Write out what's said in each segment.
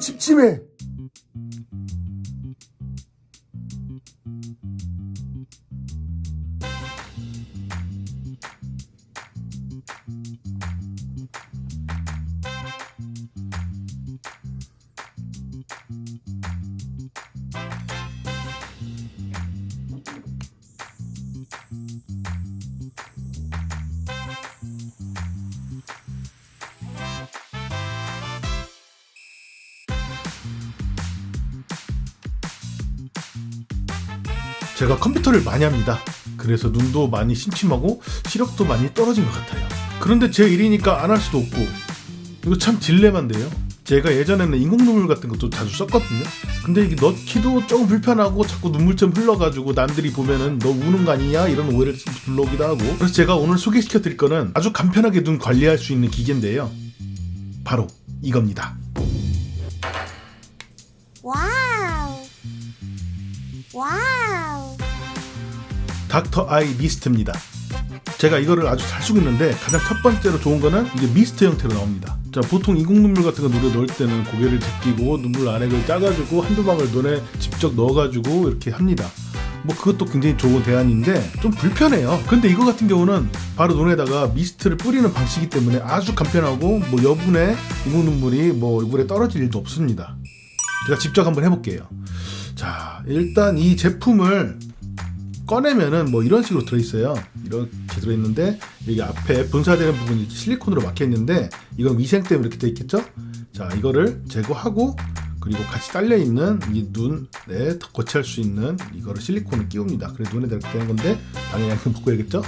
침침해. 제가 컴퓨터를 많이 합니다. 그래서 눈도 많이 심심하고 시력도 많이 떨어진 것 같아요. 그런데 제 일이니까 안 할 수도 없고 이거 참 딜레마인데요. 제가 예전에는 인공 눈물 같은 것도 자주 썼거든요. 근데 이게 넣기도 조금 불편하고 자꾸 눈물점 흘러가지고 남들이 보면은 너 우는 거 아니냐 이런 오해를 불러오기도 하고 그래서 제가 오늘 소개시켜 드릴 거는 아주 간편하게 눈 관리할 수 있는 기계인데요. 바로 이겁니다. 와우. 와우. 닥터 아이 미스트입니다. 제가 이거를 아주 잘 쓰고 있는데 가장 첫 번째로 좋은 거는 이게 미스트 형태로 나옵니다. 자 보통 인공 눈물 같은 거 눈에 넣을 때는 고개를 제끼고 눈물 안액을 짜가지고 한두 방울 눈에 직접 넣어가지고 이렇게 합니다. 뭐 그것도 굉장히 좋은 대안인데 좀 불편해요. 근데 이거 같은 경우는 바로 눈에다가 미스트를 뿌리는 방식이기 때문에 아주 간편하고 뭐 여분의 인공 눈물이 뭐 얼굴에 떨어질 일도 없습니다. 제가 직접 한번 해볼게요. 자 일단 이 제품을 꺼내면은 뭐 이런 식으로 들어있어요. 이렇게 들어있는데 여기 앞에 분사되는 부분이 실리콘으로 막혀 있는데 이건 위생 때문에 이렇게 돼 있겠죠? 자 이거를 제거하고 그리고 같이 딸려 있는 이 눈에 거치할 수 있는 이거를 실리콘을 끼웁니다. 그래 눈에 이렇게 되는 건데 당연히 양큼 바꿔야겠죠?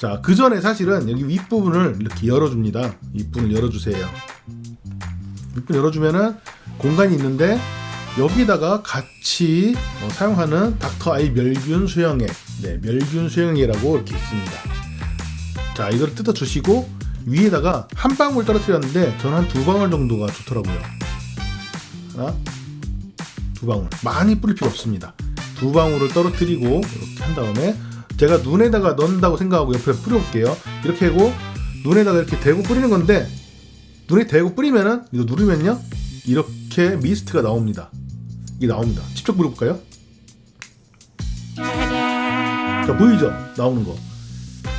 자 그 전에 사실은 여기 윗부분을 이렇게 열어줍니다. 윗부분을 열어주세요. 윗부분 열어주면은 공간이 있는데 여기다가 같이 어, 사용하는 닥터 아이 멸균 수영액, 네, 멸균 수영액이라고 이렇게 있습니다. 자, 이걸 뜯어 주시고 위에다가 한 방울 떨어뜨렸는데 저는 한 두 방울 정도가 좋더라고요. 하나, 두 방울. 많이 뿌릴 필요 없습니다. 두 방울을 떨어뜨리고 이렇게 한 다음에 제가 눈에다가 넣는다고 생각하고 옆에 뿌려볼게요. 이렇게 하고 눈에다가 이렇게 대고 뿌리는 건데 눈에 대고 뿌리면은 이거 누르면요 이렇게 미스트가 나옵니다. 이게 나옵니다. 직접 뿌려볼까요? 자 보이죠? 나오는 거.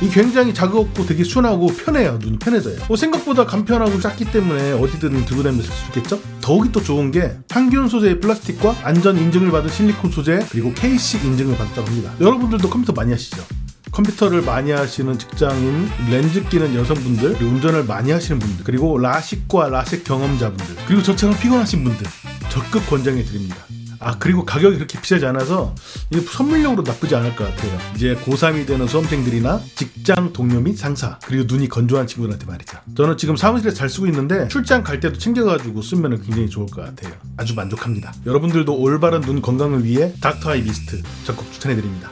이 굉장히 자극 없고 되게 순하고 편해요. 눈이 편해져요. 뭐 생각보다 간편하고 작기 때문에 어디든 들고 다니면서 쓸 수 있겠죠? 더욱이 또 좋은 게 항균 소재의 플라스틱과 안전 인증을 받은 실리콘 소재 그리고 KC 인증을 받았다고 합니다. 여러분들도 컴퓨터 많이 하시죠? 컴퓨터를 많이 하시는 직장인, 렌즈 끼는 여성분들, 운전을 많이 하시는 분들, 그리고 라식과 라식 경험자분들, 그리고 저처럼 피곤하신 분들 적극 권장해 드립니다. 아 그리고 가격이 그렇게 비싸지 않아서 이거 선물용으로 나쁘지 않을 것 같아요. 이제 고3이 되는 수험생들이나 직장 동료 및 상사 그리고 눈이 건조한 친구들한테 말이죠. 저는 지금 사무실에 잘 쓰고 있는데 출장 갈 때도 챙겨가지고 쓰면 굉장히 좋을 것 같아요. 아주 만족합니다. 여러분들도 올바른 눈 건강을 위해 닥터 아이 미스트 적극 추천해 드립니다.